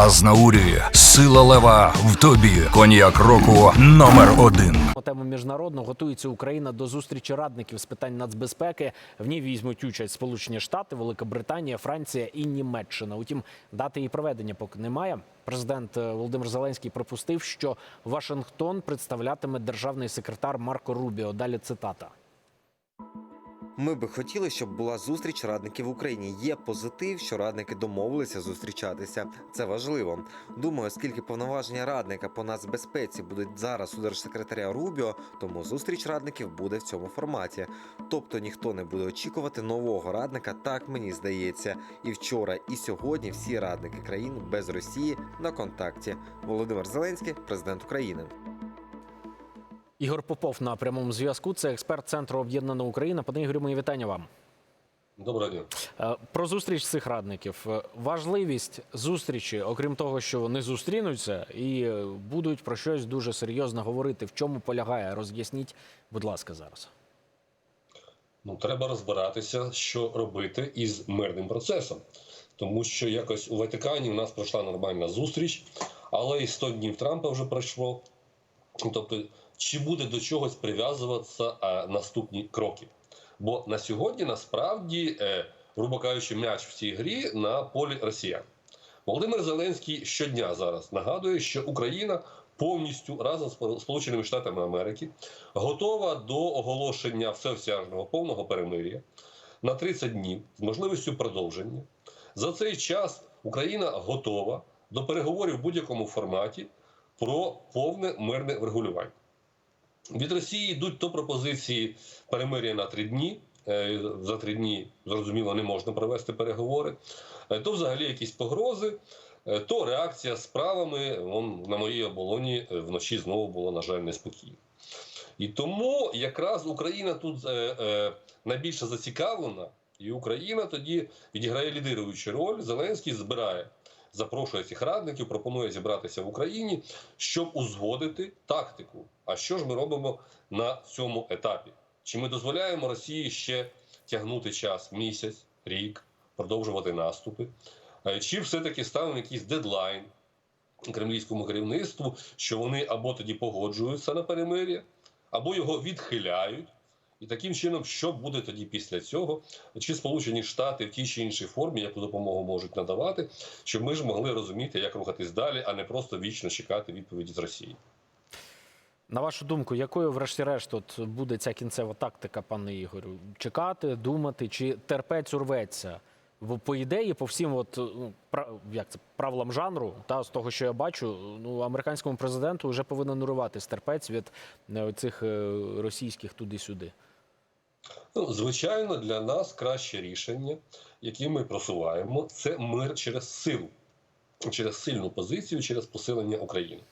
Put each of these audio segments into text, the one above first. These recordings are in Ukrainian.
Азнаурі, сила лева в тобі. Коньяк року номер один. На тему міжнародну готується Україна до зустрічі радників з питань нацбезпеки. В ній візьмуть участь Сполучені Штати, Велика Британія, Франція і Німеччина. Утім, дати її проведення поки немає. Президент е, Володимир Зеленський припустив, що Вашингтон представлятиме державний секретар Марко Рубіо. Далі цитата. Ми би хотіли, щоб була зустріч радників в Україні. Є позитив, що радники домовилися зустрічатися. Це важливо. Думаю, оскільки повноваження радника по нацбезпеці будуть зараз у держсекретаря Рубіо, тому зустріч радників буде в цьому форматі. Тобто ніхто не буде очікувати нового радника, так мені здається. І вчора, і сьогодні всі радники країн без Росії на контакті. Володимир Зеленський, президент України. Ігор Попов на прямому зв'язку. Це експерт центру Об'єднана Україна. Пане Ігорю, мої вітання вам. Доброго дня. Е, Про зустріч цих радників. Е, Важливість зустрічі, окрім того, що вони зустрінуться і е, будуть про щось дуже серйозно говорити. В чому полягає? Роз'ясніть, будь ласка, зараз. Ну треба розбиратися, що робити із мирним процесом, тому що якось у Ватикані у нас пройшла нормальна зустріч, але і 100 днів Трампа вже пройшло. Тобто, чи буде до чогось прив'язуватися а, наступні кроки? Бо на сьогодні насправді, е, грубо кажучи, м'яч в цій грі на полі росіян. Володимир Зеленський щодня зараз нагадує, що Україна повністю разом з Сполученими Штатами Америки готова до оголошення всеосяжного повного перемир'я на 30 днів з можливістю продовження. За цей час Україна готова до переговорів в будь-якому форматі про повне мирне врегулювання. Від Росії йдуть то пропозиції перемир'я на три дні. Е, За три дні зрозуміло не можна провести переговори, Е, то взагалі якісь погрози, е, то реакція справами. Вон на моїй оболоні вночі знову було, на жаль, неспокійно. І тому якраз Україна тут найбільше зацікавлена, і Україна тоді відіграє лідируючу роль. Зеленський збирає, запрошує цих радників, пропонує зібратися в Україні, щоб узгодити тактику. А що ж ми робимо на цьому етапі? Чи ми дозволяємо Росії ще тягнути час місяць, рік, продовжувати наступи? Е, Чи все-таки ставимо якийсь дедлайн кремлівському керівництву, що вони або тоді погоджуються на перемир'я, або його відхиляють. І таким чином, що буде тоді після цього? Чи Сполучені Штати в тій чи іншій формі яку допомогу можуть надавати, щоб ми ж могли розуміти, як рухатись далі, а не просто вічно чекати відповіді з Росії. На вашу думку, якою, врешті-решт, от буде ця кінцева тактика, пане Ігорю? Чекати, думати, чи терпець урветься? Бо по ідеї, по всім, от ну як це правилам жанру, та з того, що я бачу, ну американському президенту вже повинен урвати терпець від е, цих е, російських туди-сюди. Ну, звичайно, для нас краще рішення, яке ми просуваємо, це мир через силу, через сильну позицію, через посилення України.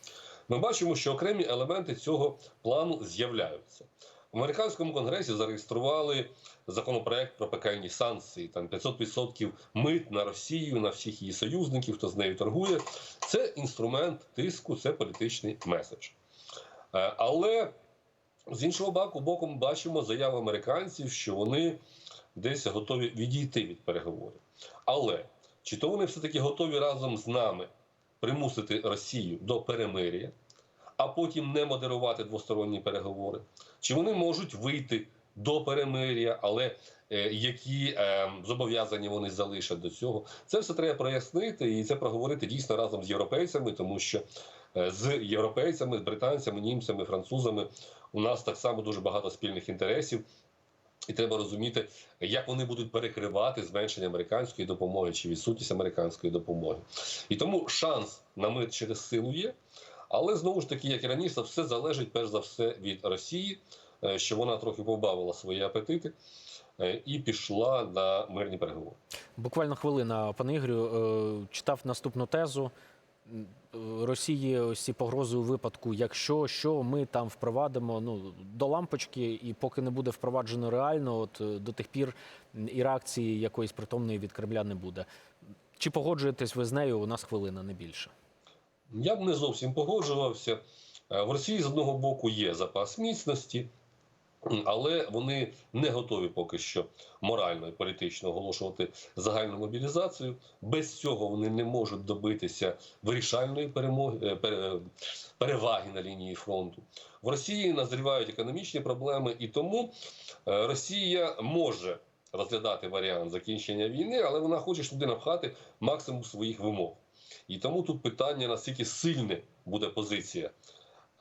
Ми бачимо, що окремі елементи цього плану з'являються. В американському конгресі зареєстрували законопроект про пекельні санкції, там 500% мит на Росію, на всіх її союзників, хто з нею торгує. Це інструмент тиску, це політичний меседж. Е, Але з іншого боку, боку, ми бачимо заяву американців, що вони десь готові відійти від переговорів. Але чи то вони все-таки готові разом з нами примусити Росію до перемир'я, а потім не модерувати двосторонні переговори? Чи вони можуть вийти до перемир'я, але е, які е, зобов'язання вони залишать до цього? Це все треба прояснити і це проговорити дійсно разом з європейцями, тому що з європейцями, з британцями, німцями, французами у нас так само дуже багато спільних інтересів. І треба розуміти, як вони будуть перекривати зменшення американської допомоги чи відсутність американської допомоги. І тому шанс на мир через силу є. Але знову ж таки, як і раніше, все залежить перш за все від Росії, е, що вона трохи побавила свої апетити е, і пішла на мирні переговори. Буквально хвилина, пане Ігорю, е, читав наступну тезу. Росії ось ці погрози у випадку, якщо що ми там впровадимо ну до лампочки, і поки не буде впроваджено реально, от е, до тих пір і реакції якоїсь притомної від Кремля не буде. Чи погоджуєтесь ви з нею? У нас хвилина не більше. Я б не зовсім погоджувався. Е, В Росії з одного боку є запас міцності, Але вони не готові поки що морально і політично оголошувати загальну мобілізацію. Без цього вони не можуть добитися вирішальної перемоги е, переваги на лінії фронту. В Росії назрівають економічні проблеми, і тому е, Росія може розглядати варіант закінчення війни, але вона хоче туди напхати максимум своїх вимог. І тому тут питання наскільки сильне буде позиція е,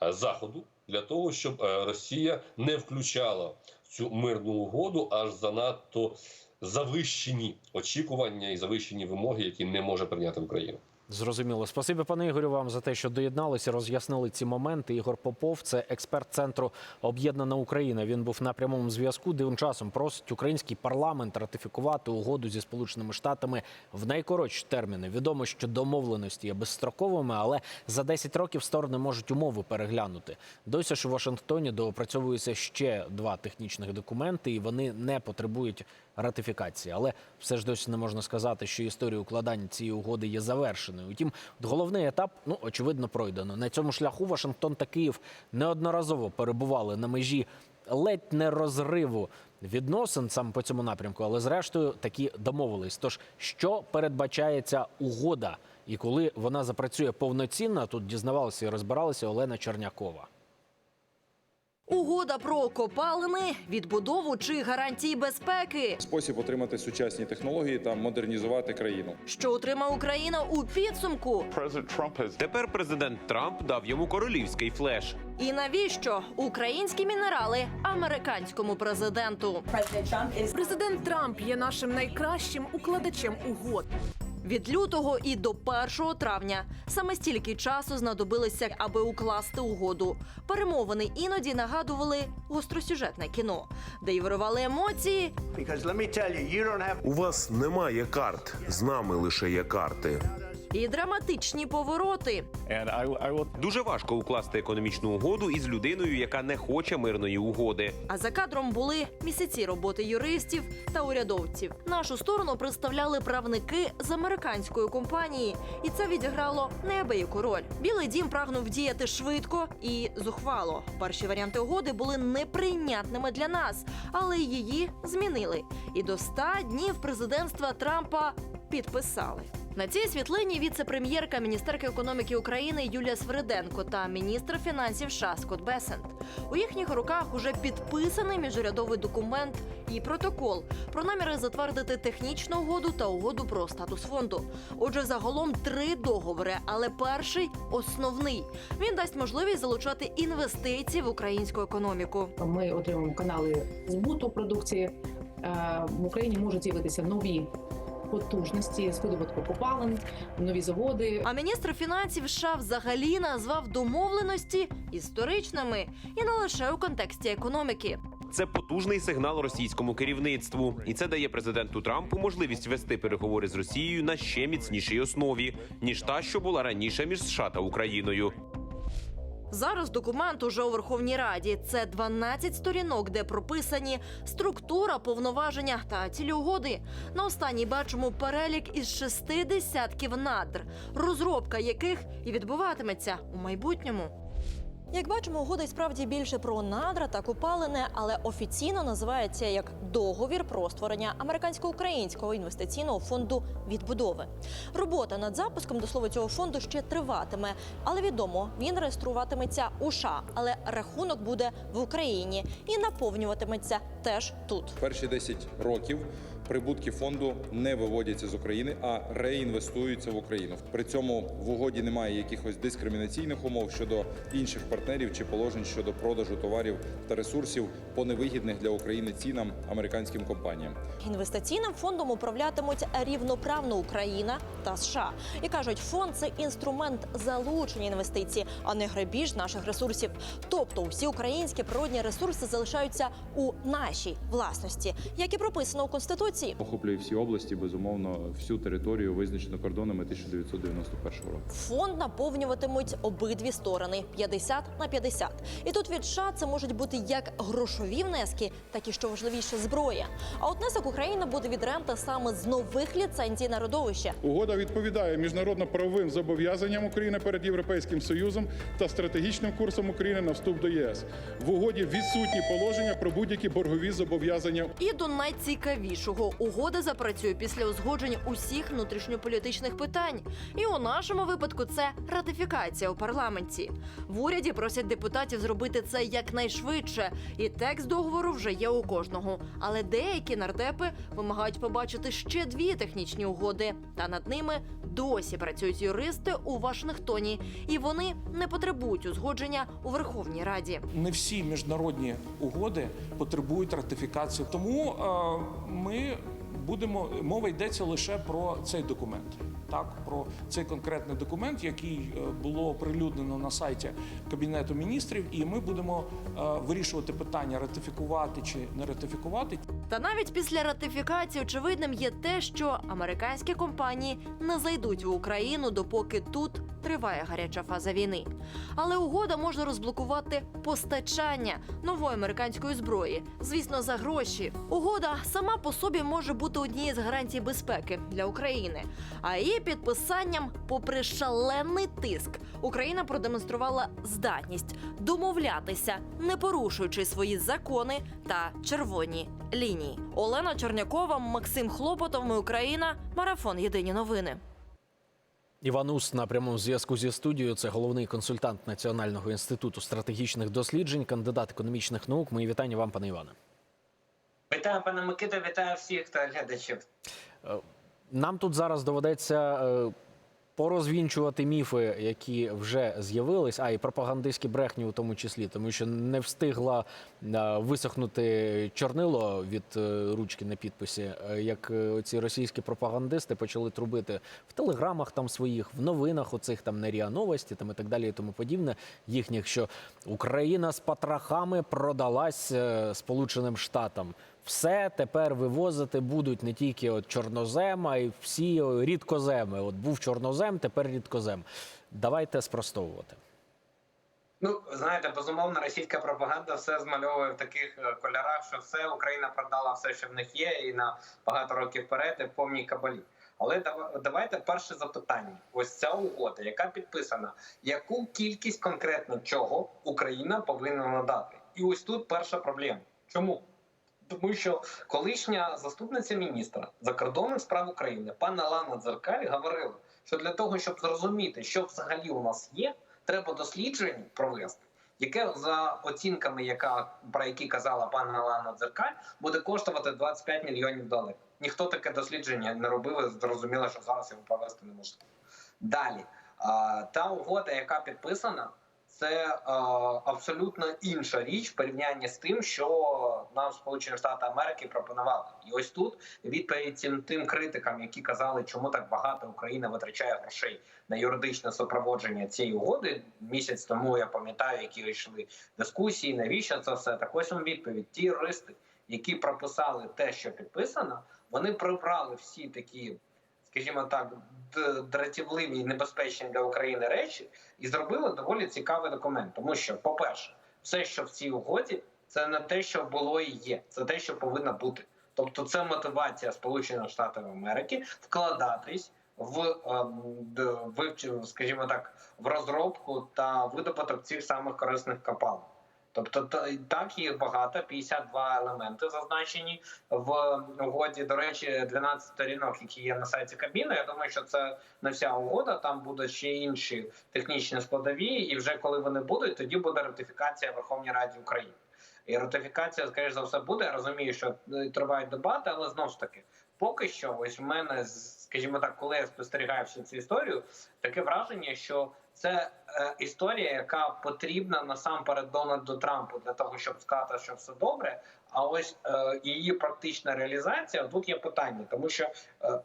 Заходу для того, щоб е, Росія не включала цю мирну угоду аж занадто завищені очікування і завищені вимоги, які не може прийняти Україна. Зрозуміло. Спасибі, пане Ігорю, вам за те, що доєдналися, роз'яснили ці моменти. Ігор Попов, це експерт центру Об'єднана Україна. Він був на прямому зв'язку. Дивним часом просить український парламент ратифікувати угоду зі Сполученими Штатами в найкоротші терміни. Відомо, що домовленості є безстроковими, але за 10 років сторони можуть умови переглянути. Досі ж у Вашингтоні доопрацьовуються ще два технічних документи, і вони не потребують ратифікації. Але все ж досі не можна сказати, що історія укладання цієї угоди є завершеною. Утім, головний етап, ну очевидно, пройдено. На цьому шляху Вашингтон та Київ неодноразово перебували на межі ледь не розриву відносин саме по цьому напрямку, але зрештою такі домовились. Тож що передбачає ця угода, і коли вона запрацює повноцінно, тут дізнавалася і розбиралася Олена Чернякова. Угода про копалини, відбудову чи гарантії безпеки. спосіб отримати сучасні технології та модернізувати країну. Що отримає Україна у підсумку? Тепер президент Трамп дав йому королівський флеш. І навіщо українські мінерали американському президенту? Президент Трамп є нашим найкращим укладачем угод. Від лютого і до 1 травня саме стільки часу знадобилося, аби укласти угоду. Перемовини іноді нагадували гостросюжетне кіно, де й вирували емоції, У вас немає карт, з нами лише є карти. І драматичні повороти. Дуже важко укласти економічну угоду із людиною, яка не хоче мирної угоди. А за кадром були місяці роботи юристів та урядовців. Нашу сторону представляли правники з американської компанії, і це відіграло неабияку роль. Білий дім прагнув діяти швидко і зухвало. Перші варіанти угоди були неприйнятними для нас, але її змінили. І до 100 днів президентства Трампа підписали. На цій світлині віце-прем'єрка міністерки економіки України Юлія Свериденко та міністр фінансів США Скотт Бесент. У їхніх руках уже підписаний міжурядовий документ і протокол про наміри затвердити технічну угоду та угоду про статус фонду. Отже, загалом три договори, але перший основний. Він дасть можливість залучати інвестиції в українську економіку. Ми отримуємо канали збуту продукції. Е, В Україні можуть з'явитися нові потужності з видобутку копалин, нові заводи. А міністр фінансів США взагалі назвав домовленості історичними і не лише у контексті економіки. Це потужний сигнал російському керівництву, і це дає президенту Трампу можливість вести переговори з Росією на ще міцнішій основі, ніж та, що була раніше між США та Україною. Зараз документ уже у Верховній Раді. Це 12 сторінок, де прописані структура, повноваження та цілі угоди. На останній бачимо перелік із шести десятків надр, розробка яких і відбуватиметься у майбутньому. Як бачимо, угода й справді більше про надра та копалини, але офіційно називається як договір про створення американсько-українського інвестиційного фонду відбудови. Робота над запуском до слова цього фонду ще триватиме, але відомо він реєструватиметься у США, але рахунок буде в Україні і наповнюватиметься теж тут. Перші 10 років прибутки фонду не виводяться з України, а реінвестуються в Україну. При цьому в угоді немає якихось дискримінаційних умов щодо інших партнерів чи положень щодо продажу товарів та ресурсів по невигідних для України цінам американським компаніям. Інвестиційним фондом управлятимуть рівноправно Україна та США. І кажуть, фонд це інструмент залучення інвестицій, а не грабіж наших ресурсів. Тобто, усі українські природні ресурси залишаються у нашій власності, як і прописано у конституції. Фахівці. Охоплює всі області, безумовно, всю територію, визначену кордонами 1991 року. Фонд наповнюватимуть обидві сторони 50 на 50. І тут від США це можуть бути як грошові внески, так і що важливіше зброя. А от внесок України буде від ренти саме з нових ліцензій на родовище. Угода відповідає міжнародно-правовим зобов'язанням України перед Європейським Союзом та стратегічним курсом України на вступ до ЄС. В угоді відсутні положення про будь-які боргові зобов'язання І до найцікавішого угода запрацює після узгодження усіх внутрішньополітичних питань. І у нашому випадку це ратифікація у парламенті. В уряді просять депутатів зробити це якнайшвидше, і текст договору вже є у кожного. Але деякі нардепи вимагають побачити ще дві технічні угоди. Та над ними досі працюють юристи у Вашингтоні, і вони не потребують узгодження у Верховній Раді. не всі міжнародні угоди потребують ратифікації. Тому е, ми будемо мова йдеться лише про цей документ. Так, про цей конкретний документ, який е, було оприлюднено на сайті Кабінету міністрів, і ми будемо е, вирішувати питання ратифікувати чи не ратифікувати. Та навіть після ратифікації очевидним є те, що американські компанії не зайдуть в Україну, допоки тут триває гаряча фаза війни. Але угода може розблокувати постачання нової американської зброї, звісно, за гроші. Угода сама по собі може бути однією з гарантій безпеки для України. А її підписанням, попри шалений тиск, Україна продемонструвала здатність домовлятися, не порушуючи свої закони та червоні лінії. Олена Чернякова, Максим Хлопотов. Ми Україна. Марафон. Єдині новини. Іван Ус на прямому зв'язку зі студією. Це головний консультант Національного інституту стратегічних досліджень, кандидат економічних наук. Мої вітання вам, пане Іване. Вітаю, пане Микита, вітаю всіх та глядачів. Нам тут зараз доведеться е, порозвінчувати міфи, які вже з'явились, а і пропагандистські брехні у тому числі, тому що не встигла е, висохнути чорнило від е, ручки на підписі, е, як ці російські пропагандисти почали трубити в телеграмах там своїх, в новинах оцих там на РІА Новості там і так далі, і тому подібне. Їхніх, що Україна з патрахами продалась Сполученим Штатам. Все тепер вивозити будуть не тільки от чорнозем, а й всі рідкоземи. От був чорнозем, тепер рідкозем. Давайте спростовувати. Ну, знаєте, безумовно, російська пропаганда все змальовує в таких е, кольорах, що все Україна продала все, що в них є, і на багато років вперед і в повній кабалі. Але дава- давайте перше запитання. Ось ця угода, яка підписана, яку кількість конкретно чого Україна повинна надати? І ось тут перша проблема. Чому? Тому що колишня заступниця міністра закордонних справ України пана Лана Дзеркаль говорила, що для того, щоб зрозуміти, що взагалі у нас є, треба дослідження провести, яке за оцінками, яка про які казала пана Лана Дзеркаль, буде коштувати 25 мільйонів доларів. Ніхто таке дослідження не робив, зрозуміло, що зараз його провести неможливо. Далі та угода, яка підписана, це е, абсолютно інша річ в порівнянні з тим, що нам Сполучені Штати Америки пропонували. І ось тут відповідь тим критикам, які казали, чому так багато Україна витрачає грошей на юридичне супроводження цієї угоди. Місяць тому я пам'ятаю, які йшли дискусії. Навіщо це все? Так ось вам відповідь. Ті юристи, які прописали те, що підписано, вони прибрали всі такі скажімо так, дратівливі і небезпечні для України речі, і зробили доволі цікавий документ. Тому що, по-перше, все, що в цій угоді, це не те, що було і є, це те, що повинно бути. Тобто, це мотивація Сполучених Штатів Америки вкладатись в ем, вивчив, скажімо так, в розробку та видобуток цих самих корисних копалин. Тобто та- так їх багато, 52 елементи зазначені в угоді. До речі, 12 сторінок, які є на сайті Кабміну. Я думаю, що це не вся угода. Там будуть ще інші технічні складові, і вже коли вони будуть, тоді буде ратифікація Верховній Раді України. І ратифікація, скоріш за все, буде. Я розумію, що е, тривають дебати, але знову ж таки, поки що, ось в мене, скажімо так, коли я спостерігаю всю цю історію, таке враження, що це е, історія, яка потрібна насамперед Дональду Трампу для того, щоб сказати, що все добре. А ось е, її практична реалізація тут є питання, тому що е,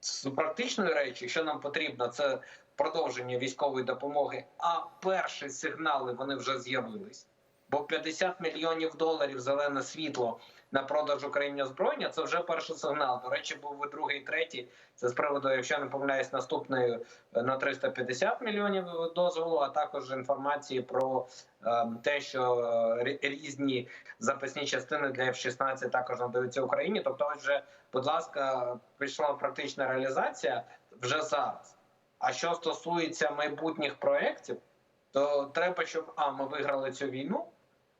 з практичної речі, що нам потрібно, це продовження військової допомоги. А перші сигнали вони вже з'явились. Бо 50 мільйонів доларів зелене світло на продаж Україні озброєння. Це вже перший сигнал. До речі, був і другий, і третій. Це з приводу, якщо не помиляюсь, наступної е, на 350 мільйонів дозволу, а також інформації про е, те, що е, різні запасні частини для F-16 також надаються Україні. Тобто, отже, будь ласка, пішла практична реалізація вже зараз. А що стосується майбутніх проєктів, то треба, щоб а ми виграли цю війну,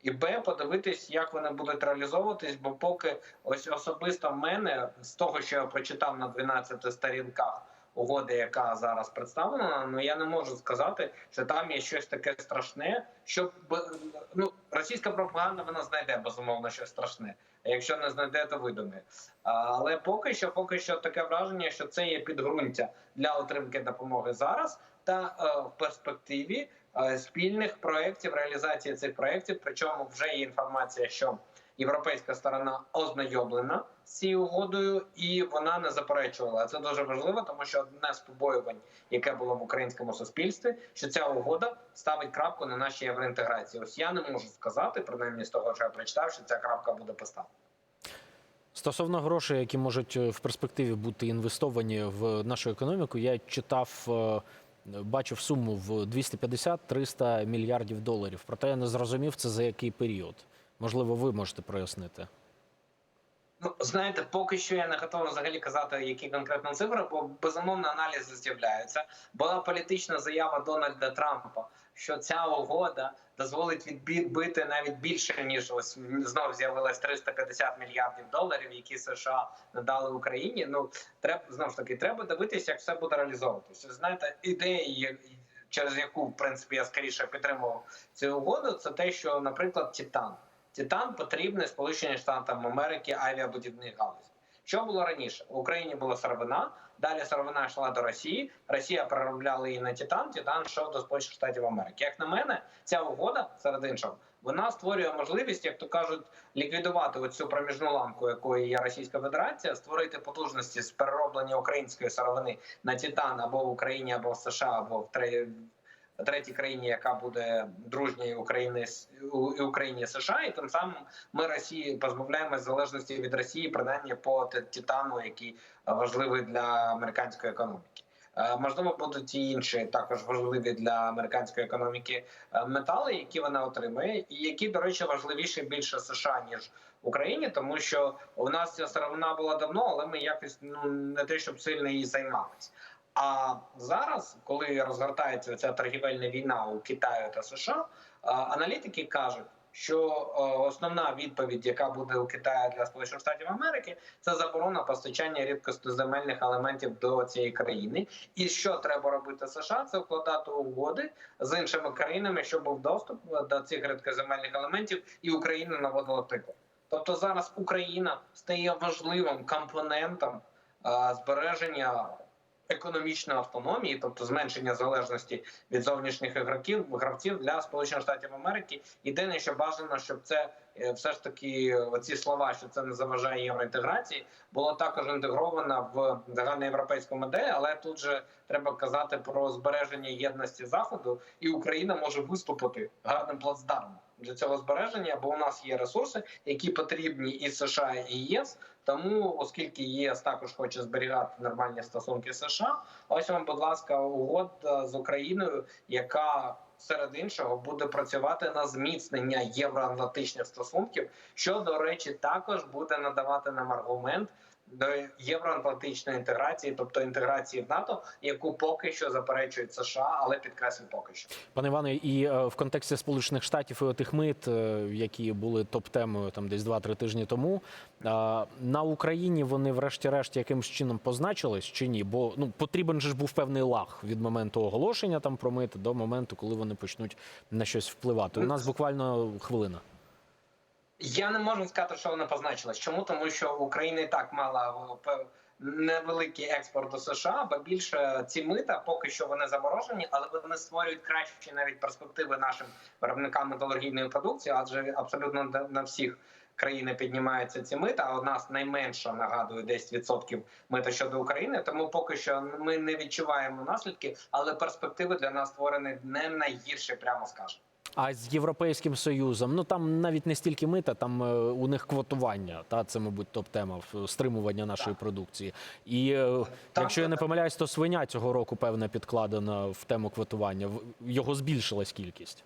і б подивитись, як вони будуть реалізовуватись. Бо поки ось особисто в мене з того, що я прочитав на 12 сторінках угоди, яка зараз представлена, ну я не можу сказати, що там є щось таке страшне, щоб ну російська пропаганда вона знайде безумовно щось страшне. А якщо не знайде, то видумає. Але поки що, поки що таке враження, що це є підґрунтя для отримки допомоги зараз та е, в перспективі спільних проєктів, реалізації цих проєктів. Причому вже є інформація, що європейська сторона ознайомлена з цією угодою, і вона не заперечувала. Це дуже важливо, тому що одне з побоювань, яке було в українському суспільстві, що ця угода ставить крапку на нашій євроінтеграції. Ось я не можу сказати, принаймні з того, що я прочитав, що ця крапка буде поставлена. Стосовно грошей, які можуть е, в перспективі бути інвестовані в нашу економіку, я читав, е, бачив суму в 250-300 мільярдів доларів. Проте я не зрозумів, це за який період. Можливо, ви можете прояснити. Ну, знаєте, поки що я не готовий взагалі казати, які конкретно цифри, бо безумовно аналізи з'являються. Була політична заява Дональда Трампа, що ця угода дозволить відбити навіть більше ніж ось знов з'явилось 350 мільярдів доларів, які США надали Україні. Ну треба знову ж таки, треба дивитися, як все буде реалізовуватися. Знаєте, ідея, через яку в принципі я скоріше підтримував цю угоду, це те, що, наприклад, Титан. Титан потрібний Сполученим Штатам Америки авіабудівних галузі. Що було раніше? В Україні була сировина, далі сировина йшла до Росії. Росія переробляла її на Титан. Титан йшов до Сполучених Штатів Америки. Як на мене, ця угода серед іншого вона створює можливість, як то кажуть, ліквідувати оцю проміжну ламку, якою є Російська Федерація, створити потужності з перероблення української сировини на Титан або в Україні, або в США, або в третій країні, яка буде дружньою України Україні США, і тим самим ми Росії позбавляємося залежності від Росії, принаймні по Титану, який важливий для американської економіки. Е, Можливо, будуть і інші також важливі для американської економіки е, метали, які вона отримує, і які, до речі, важливіші більше США ніж Україні, тому що у нас ця сировина була давно, але ми якось ну не те, щоб сильно її займалися. А зараз, коли розгортається ця торгівельна війна у Китаю та США, аналітики кажуть, що е, основна відповідь, яка буде у Китаї для Сполучених Штатів Америки, це заборона постачання рідкостоземельних елементів до цієї країни. І що треба робити США? Це вкладати угоди з іншими країнами, щоб був доступ до цих рідкоземельних елементів, і Україна наводила приклад. Тобто зараз Україна стає важливим компонентом е, збереження економічної автономії, тобто зменшення залежності від зовнішніх ігроків гравців для Сполучених Штатів Америки. Єдине, що бажано, щоб це все ж таки оці слова, що це не заважає євроінтеграції, було також інтегровано в загальноєвропейську модель, але тут же треба казати про збереження єдності заходу, і Україна може виступити гарним плацдармом для цього збереження, бо у нас є ресурси, які потрібні і США і ЄС. Тому, оскільки ЄС також хоче зберігати нормальні стосунки США, ось вам, будь ласка, угода з Україною, яка серед іншого буде працювати на зміцнення євроатлантичних стосунків, що до речі, також буде надавати нам аргумент до євроатлантичної інтеграції, тобто інтеграції в НАТО, яку поки що заперечують США, але підкреслю поки що. Пане Іване, і е, в контексті Сполучених Штатів і отих мит, е, які були топ-темою там десь 2-3 тижні тому, е, на Україні вони, врешті-решт, якимсь чином позначились чи ні? Бо ну потрібен же ж був певний лаг від моменту оголошення там про мити до моменту, коли вони почнуть на щось впливати. У нас буквально хвилина. Я не можу сказати, що вона позначилась. Чому? Тому що Україна і так мала пев- невеликий експорт до США, бо більше ці мита поки що вони заморожені, але вони створюють кращі навіть перспективи нашим виробникам металургійної продукції, адже абсолютно на- всіх країни піднімаються ці мита. А у нас найменша нагадую 10% мита щодо України. Тому поки що ми не відчуваємо наслідки, але перспективи для нас створені не найгірші, прямо скажемо. А з Європейським Союзом, ну там навіть не стільки мита, там е, у них квотування. Та це, мабуть, топ-тема в- стримування нашої продукції. І е, якщо я не помиляюсь, то свиня цього року певне підкладена в тему квотування. Його збільшилась кількість.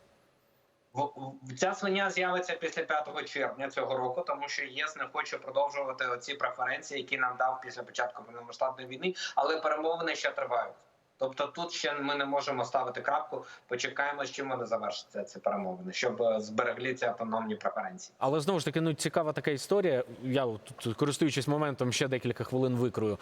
Ця свиня з'явиться після 5 червня цього року, тому що ЄС не хоче продовжувати оці преференції, які нам дав після початку повномасштабної війни, але перемовини ще тривають. Тобто тут ще ми не можемо ставити крапку. Почекаємо, з чим вони завершаться ці перемовини, щоб е, зберегли ці автономні преференції. Але знову ж таки, ну цікава така історія. Я тут, користуючись моментом, ще декілька хвилин викрою.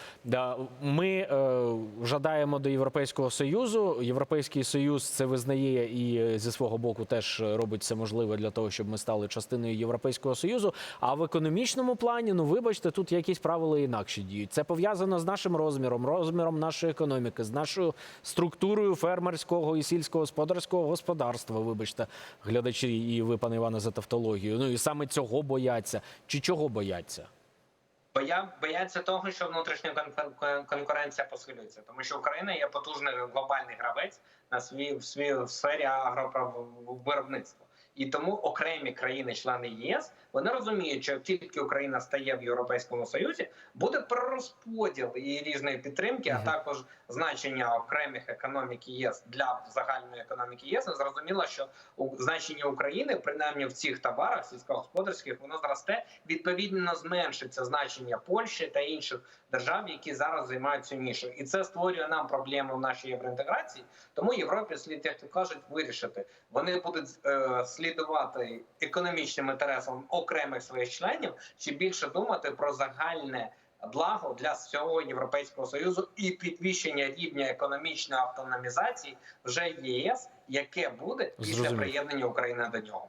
Ми е, жадаємо до Європейського союзу. Європейський союз це визнає і е, зі свого боку теж робить все можливе для того, щоб ми стали частиною Європейського союзу. А в економічному плані, ну вибачте, тут якісь правила інакші діють. Це пов'язано з нашим розміром, розміром нашої економіки, з нашою структурою фермерського і сільськогосподарського господарства. Вибачте, глядачі, і ви, пане Іване, за тавтологію. Ну і саме цього бояться. Чи чого бояться? Боя бояться того, що внутрішня кон- кон- конкуренція посилюється, тому що Україна є потужний глобальний гравець на свій в свій в сфері агровиробництва. І тому окремі країни-члени ЄС вони розуміють, що як тільки Україна стає в Європейському Союзі, буде перерозподіл і різної підтримки, а також значення окремих економік ЄС для загальної економіки ЄС. Зрозуміло, що значення України, принаймні в цих товарах сільськогосподарських, воно зросте. Відповідно, зменшиться значення Польщі та інших держав, які зараз займають цю нішу. І це створює нам проблему в нашій євроінтеграції. Тому Європі слід, як то кажуть, вирішити. Вони будуть е, слідувати економічним інтересам окремих своїх членів, чи більше думати про загальне благо для всього європейського союзу і підвищення рівня економічної автономізації вже ЄС, яке буде після приєднання України до нього.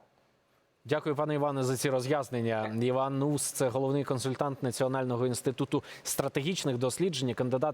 Дякую, пане Іване, за ці роз'яснення. Іван Нус, це головний консультант Національного інституту стратегічних досліджень, кандидат